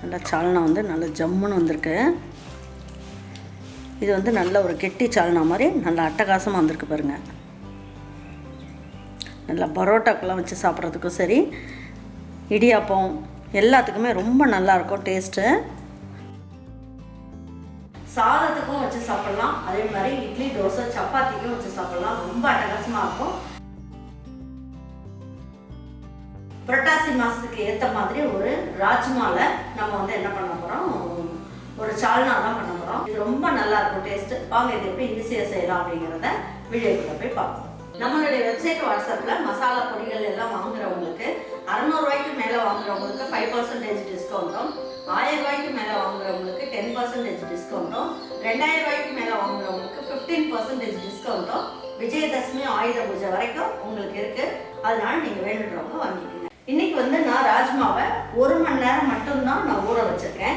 நல்லா சால்னா வந்து நல்ல ஜம்முன்னு வந்திருக்கு. இது வந்து நல்ல ஒரு கெட்டி சால்னா மாதிரி நல்ல அட்டகாசமாக வந்திருக்கு பாருங்கள் நல்லா பரோட்டாக்கெல்லாம் வச்சு சாப்பிட்றதுக்கும் சரி இடியாப்பம் எல்லாத்துக்குமே ரொம்ப நல்லாயிருக்கும் டேஸ்ட்டு. சாதத்துக்கும் வச்சு சாப்பிட்லாம் அதே மாதிரி இட்லி தோசை சப்பாத்திக்கும் வச்சு சாப்பிட்லாம் ரொம்ப அட்டகாசமாக இருக்கும். புரட்டாசி மாதத்துக்கு ஏற்ற மாதிரி ஒரு ராஜ்மால நம்ம வந்து என்ன பண்ண போகிறோம் ஒரு சால்னா தான் பண்ண போகிறோம் இது ரொம்ப நல்லா இருக்கும் டேஸ்ட்டு வாங்க இது எப்படி ஈஸியாக செய்யலாம் அப்படிங்கிறத வீடியோக்குள்ளே போய் பார்ப்போம். நம்மளுடைய வெப்சைட் வாட்ஸ்அப்பில் மசாலா பொடிகள் எல்லாம் வாங்குறவங்களுக்கு அறநூறுவாய்க்கு மேலே வாங்குறவங்களுக்கு ஃபைவ் பர்சன்டேஜ் டிஸ்கவுண்ட்டும் ஆயிரம் ரூபாய்க்கு மேலே வாங்குறவங்களுக்கு டென் பர்சன்டேஜ் டிஸ்கவுண்ட்டும் ரெண்டாயிரம் ரூபாய்க்கு மேலே வாங்குறவங்களுக்கு ஃபிஃப்டீன் பர்சன்டேஜ் டிஸ்கவுண்ட்டும் விஜயதசமி ஆயுத பூஜை வரைக்கும் உங்களுக்கு இருக்குது அதனால நீங்கள் வேண்டுறவங்க வாங்கிக்கோங்க. இன்னைக்கு வந்து நான் ராஜ்மாவை ஒரு மணி நேரம் மட்டும்தான் நான் ஊற வச்சிருக்கேன்.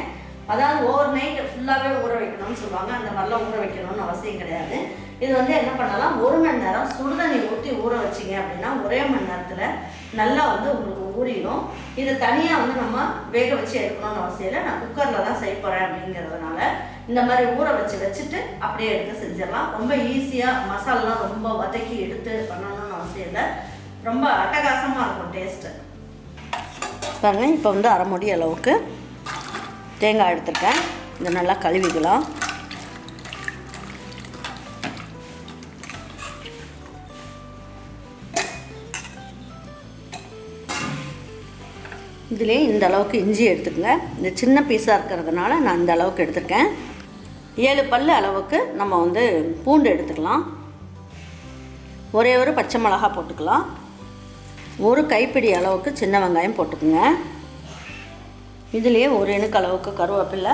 அதாவது ஓவர் நைட் ஃபுல்லாகவே ஊற வைக்கணும்னு சொல்லுவாங்க. அந்த மாதிரிலாம் ஊற வைக்கணும்னு அவசியம் கிடையாது. இது வந்து என்ன பண்ணலாம்? ஒரு மணி நேரம் சுடுதண்ணி ஊற்றி ஊற வச்சிங்க அப்படின்னா ஒரே மணி நேரத்தில் நல்லா வந்து உங்களுக்கு ஊறிடும். இதை தனியாக வந்து நம்ம வேக வச்சு எடுக்கணும்னு அவசியம் இல்லை. நான் குக்கரில் தான் செய்ய போகிறேன் அப்படிங்கிறதுனால இந்த மாதிரி ஊற வச்சு வச்சுட்டு அப்படியே எடுத்து செஞ்சிடலாம். ரொம்ப ஈஸியாக மசாலாலாம் ரொம்ப வதக்கி எடுத்து பண்ணணும்னு அவசியம் இல்லை. ரொம்ப அட்டகாசமாக இருக்கும் டேஸ்ட்டு பாருங்க இப்போ வந்து அரை முடி அளவுக்கு தேங்காய் எடுத்துருக்கேன். இதை நல்லா கழுவிக்கலாம். இதுலேயே இந்த அளவுக்கு இஞ்சி எடுத்துக்கங்க. இந்த சின்ன பீஸாக இருக்கிறதுனால நான் இந்த அளவுக்கு எடுத்துருக்கேன். ஏழு பல் அளவுக்கு நம்ம வந்து பூண்டு எடுத்துக்கலாம். ஒரே ஒரு பச்சை மிளகா போட்டுக்கலாம். ஒரு கைப்பிடி அளவுக்கு சின்ன வெங்காயம் போட்டுக்குங்க. இதுலேயே ஒரு இணுக்கு அளவுக்கு கருவேப்பிலை.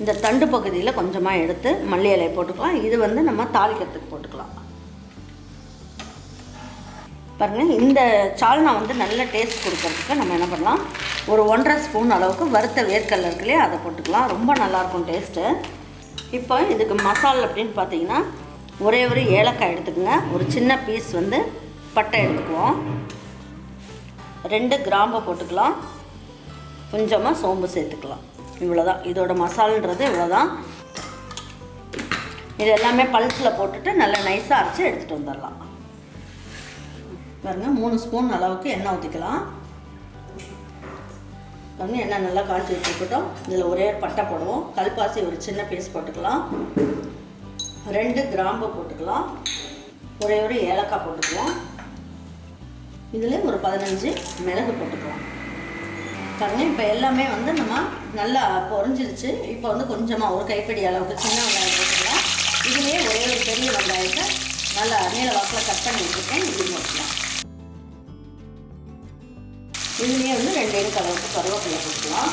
இந்த தண்டு பகுதியில் கொஞ்சமாக எடுத்து மல்லி இலையை போட்டுக்கலாம். இது வந்து நம்ம தாளிக்கிறதுக்கு போட்டுக்கலாம். பாருங்கள் இந்த சால்னா வந்து நல்ல டேஸ்ட் கொடுக்கறதுக்கு நம்ம என்ன பண்ணலாம்? ஒரு ஒன்றரை ஸ்பூன் அளவுக்கு வறுத்த வேர்க்கடல இருக்குல்லையே அதை போட்டுக்கலாம். ரொம்ப நல்லாயிருக்கும் டேஸ்ட்டு இப்போ இதுக்கு மசாலா அப்படின்னு பார்த்தீங்கன்னா ஒரே ஒரு ஏலக்காய் எடுத்துக்கோங்க. ஒரு சின்ன பீஸ் வந்து பட்டை எடுத்துக்குவோம். ரெண்டு கிராம்பை போட்டுக்கலாம். கொஞ்சமாக சோம்பு சேர்த்துக்கலாம். இவ்வளோதான் இதோட மசாலன்றது இவ்வளோதான் இது எல்லாமே பல்ஸில் போட்டுட்டு நல்லா நைஸாக அரைச்சி எடுத்துகிட்டு வந்துடலாம். பாருங்கள் மூணு ஸ்பூன் அளவுக்கு எண்ணெய் ஊற்றிக்கலாம் பாருங்கள் எண்ணெய் நல்லா காய்ச்சி வச்சுக்கிட்டோம் இதில் ஒரே ஒரு பட்டை போடுவோம். கல்பாசி ஒரு சின்ன பீஸ் போட்டுக்கலாம். ரெண்டு கிராம்பு போட்டுக்கலாம். ஒரே ஒரு ஏலக்காய் போட்டுக்கலாம் இதில் ஒரு பதினஞ்சு மிளகு போட்டுக்கலாம். பாருங்க இப்போ எல்லாமே வந்து நம்ம நல்லா பொறிஞ்சிருச்சு இப்போ வந்து கொஞ்சமாக ஒரு கைப்பிடி அளவுக்கு சின்ன வெங்காயம் போட்டுக்கலாம். இதுலேயே ஒரே ஒரு பெரிய வெங்காயத்தை நல்லா நீல வாக்கில் கட் பண்ணி வச்சுருக்கேன். இது போட்டுக்கலாம். இதுலேயே வந்து ரெண்டு இருக்கு அளவுக்கு கருவேப்பிலை போட்டுக்கலாம்.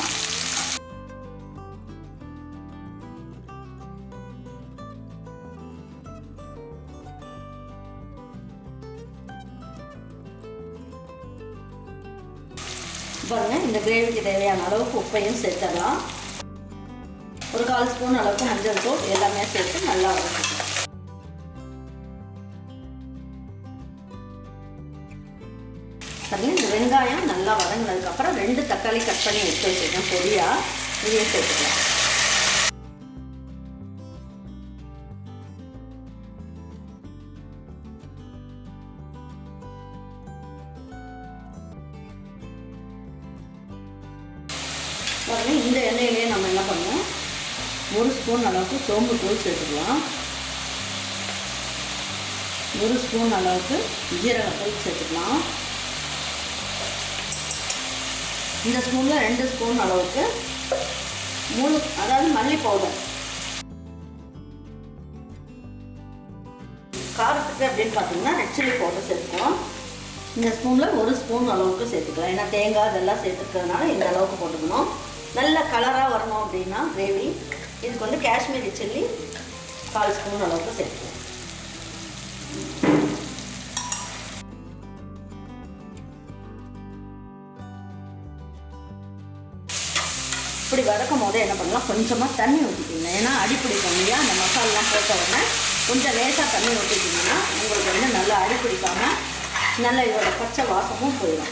இந்த கிரேவிக்கு தேவையான அளவுக்கு உப்பையும் சேர்த்துடலாம். ஒரு கால் ஸ்பூன் அளவுக்கு மஞ்சள் தூள் எல்லாமே சேர்த்து நல்லா வதக்கிக்கலாம். பாருங்க இந்த வெங்காயம் நல்லா வதங்கினதுக்கப்புறம் ரெண்டு தக்காளி கட் பண்ணி எடுத்து வச்சுருக்கேன் பொடியாக இதையும் சேர்த்துக்கலாம். ஒரு ஸ்பூன் அளவுக்கு சோம்பு தூள் சேர்த்துக்கலாம். ஒரு ஸ்பூன் அளவுக்கு ஜீரகத்தூள் சேர்த்துக்கலாம். இந்த ஸ்பூனில் ரெண்டு ஸ்பூன் அளவுக்கு மூணு அதாவது மல்லி பவுடர் காரத்துக்கு அப்படின்னு பார்த்தீங்கன்னா ரெட் சில்லி பவுடர் சேர்த்துக்குவோம் இந்த ஸ்பூனில் ஒரு ஸ்பூன் அளவுக்கு சேர்த்துக்கலாம். ஏன்னா தேங்காய் இதெல்லாம் சேர்த்துக்கிறதுனால இந்த அளவுக்கு போட்டுக்கணும். நல்ல கலராக வரணும் அப்படின்னா கிரேவி இதுக்கு வந்து காஷ்மீரி சில்லி கால் ஸ்பூன் அளவுக்கு சேர்த்துக்குவோம் இப்படி வதக்கும் போது என்ன பண்ணலாம்? கொஞ்சமாக தண்ணி ஊற்றிக்கிங்க ஏன்னா அடி பிடிக்கும் இல்லையா அந்த மசாலாலாம் போட்ட உடனே கொஞ்சம் லேசாக தண்ணி ஊற்றிக்கிங்கன்னா உங்களுக்கு வந்து நல்லா அடிப்பிடிக்காமல் நல்லா நல்ல இதோட பச்சை வாசமும் போயிடும்.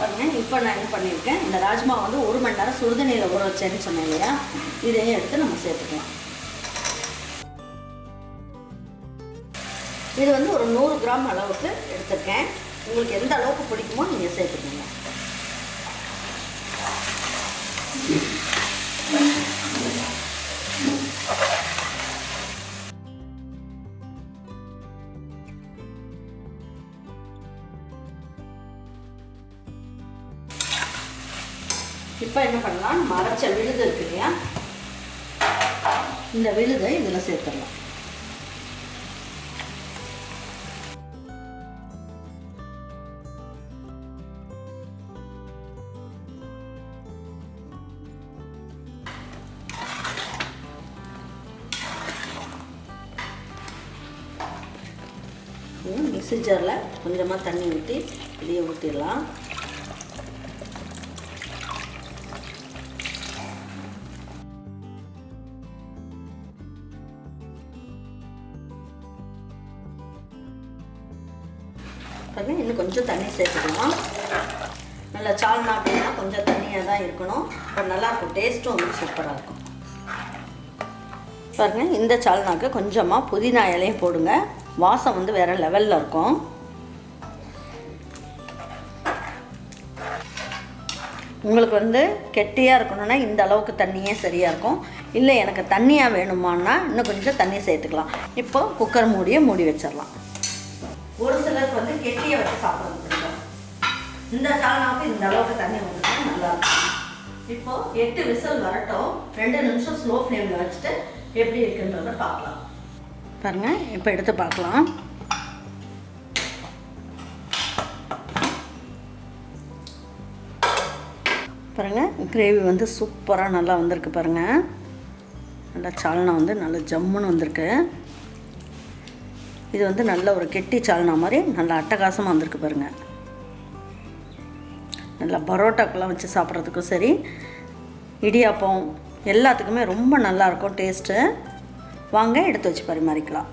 பாருங்க. இப்போ நான் என்ன பண்ணியிருக்கேன்? இந்த ராஜ்மா வந்து ஒரு மணி நேரம் சுடுதண்ணியில் ஊற வச்சேன்னு சொன்னேன் இல்லையா? இதையும் எடுத்து நம்ம சேர்த்துக்கலாம். இது வந்து ஒரு நூறு கிராம் அளவுக்கு எடுத்திருக்கேன். உங்களுக்கு எந்த அளவுக்கு பிடிக்குமோ நீங்கள் சேர்த்துக்கோங்க. இப்போ என்ன பண்ணலாம்? நம்ம அரைச்ச விழுது இருக்கு இல்லையா? இந்த விழுதை இதில் சேர்த்துடலாம். மிக்ஸி ஜாரில் கொஞ்சமாக தண்ணி ஊற்றி இதையே ஊற்றிடலாம் பாருங்க இன்னும் கொஞ்சம் தண்ணி சேர்த்துக்கலாம் நல்லா சால்னா அப்படின்னா கொஞ்சம் தண்ணியாக தான் இருக்கணும். இப்போ நல்லாயிருக்கும் டேஸ்ட்டும் வந்து சூப்பராக இருக்கும். பாருங்க இந்த சால்னாக்கு கொஞ்சமாக புதினா இலையும் போடுங்க. வாசம் வந்து வேறு லெவலில் இருக்கும். உங்களுக்கு வந்து கெட்டியாக இருக்கணும்னா இந்த அளவுக்கு தண்ணியே சரியாக இருக்கும். இல்லை எனக்கு தண்ணியாக வேணுமான்னா இன்னும் கொஞ்சம் தண்ணி சேர்த்துக்கலாம். இப்போ குக்கர் மூடியை மூடி வச்சிடலாம். ஒரு சிலருக்கு வந்து கெட்டியை வச்சு சாப்பிட்றது முடியும் இந்த சால்னாவுக்கு இந்த அளவுக்கு தண்ணி ஊற்றினா நல்லா இருக்கும். இப்போ எட்டு விசில் வரட்டும். ரெண்டு நிமிஷம் ஸ்லோ ஃப்ளேமில் வச்சுட்டு எப்படி இருக்குன்றத பார்க்கலாம். பாருங்க இப்போ எடுத்து பார்க்கலாம். பாருங்க கிரேவி வந்து சூப்பராக நல்லா வந்திருக்கு பாருங்க. நல்லா சால்னா வந்து நல்லா ஜம்முன்னு வந்திருக்கு. இது வந்து நல்ல ஒரு கெட்டி சால்னா மாதிரி நல்ல அட்டகாசமாக வந்திருக்கு பாருங்கள் நல்லா பரோட்டாக்கெல்லாம் வச்சு சாப்பிட்றதுக்கும் சரி இடியாப்பம் எல்லாத்துக்குமே ரொம்ப நல்லாயிருக்கும் டேஸ்ட்டு. வாங்க எடுத்து வச்சு பரிமாறிக்கலாம்.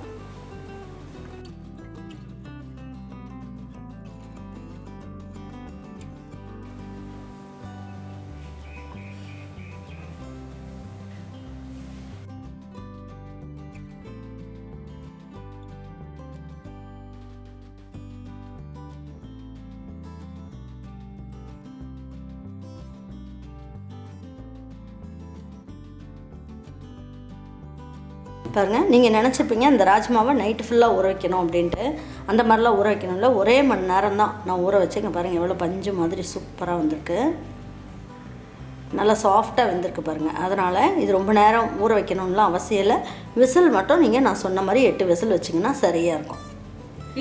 பாருங்கள் நீங்கள் நினச்சிப்பீங்க இந்த ராஜ்மாவை நைட்டு ஃபுல்லாக ஊற வைக்கணும் அப்படின்ட்டு. அந்த மாதிரிலாம் ஊற வைக்கணும்ல. ஒரே மணி நேரம் தான். நான் ஊற வச்சேங்க பாருங்கள் எவ்வளோ பஞ்சு மாதிரி சூப்பராக வந்திருக்கு. நல்லா சாஃப்டாக வெந்திருக்கு பாருங்கள் அதனால் இது ரொம்ப நேரம் ஊற வைக்கணும்லாம் அவசியம் இல்லை. விசில் மட்டும் நீங்கள் நான் சொன்ன மாதிரி எட்டு விசில் வச்சிங்கன்னா சரியாக இருக்கும்.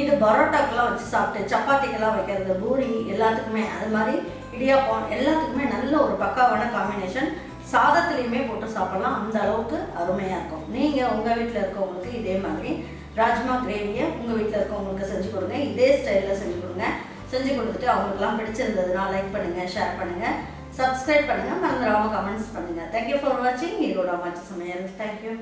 இது பரோட்டாக்கெல்லாம் வச்சு சாப்பிட்டு சப்பாத்திக்கெல்லாம் வைக்கிறது பூரி எல்லாத்துக்குமே அது மாதிரி இடியாப்பம் எல்லாத்துக்குமே நல்ல ஒரு பக்காவான காம்பினேஷன் சாதத்துலேயுமே போட்டு சாப்பிடலாம். அந்த அளவுக்கு அருமையாக இருக்கும். நீங்கள் உங்கள் வீட்டில் இருக்கவங்களுக்கு இதே மாதிரி ராஜ்மா கிரேவியை உங்கள் வீட்டில் இருக்கவங்களுக்கு செஞ்சு கொடுங்க. இதே ஸ்டைலில் செஞ்சு கொடுங்க. செஞ்சு கொடுத்துட்டு அவங்களுக்குலாம் பிடிச்சிருந்ததுன்னா லைக் பண்ணுங்கள் ஷேர் பண்ணுங்கள் சப்ஸ்கிரைப் பண்ணுங்கள் மறந்துடாமல் கமெண்ட்ஸ் பண்ணுங்கள் தேங்க்யூ ஃபார் வாட்சிங் ஈரோட மாச்சு சமையல். தேங்க்யூ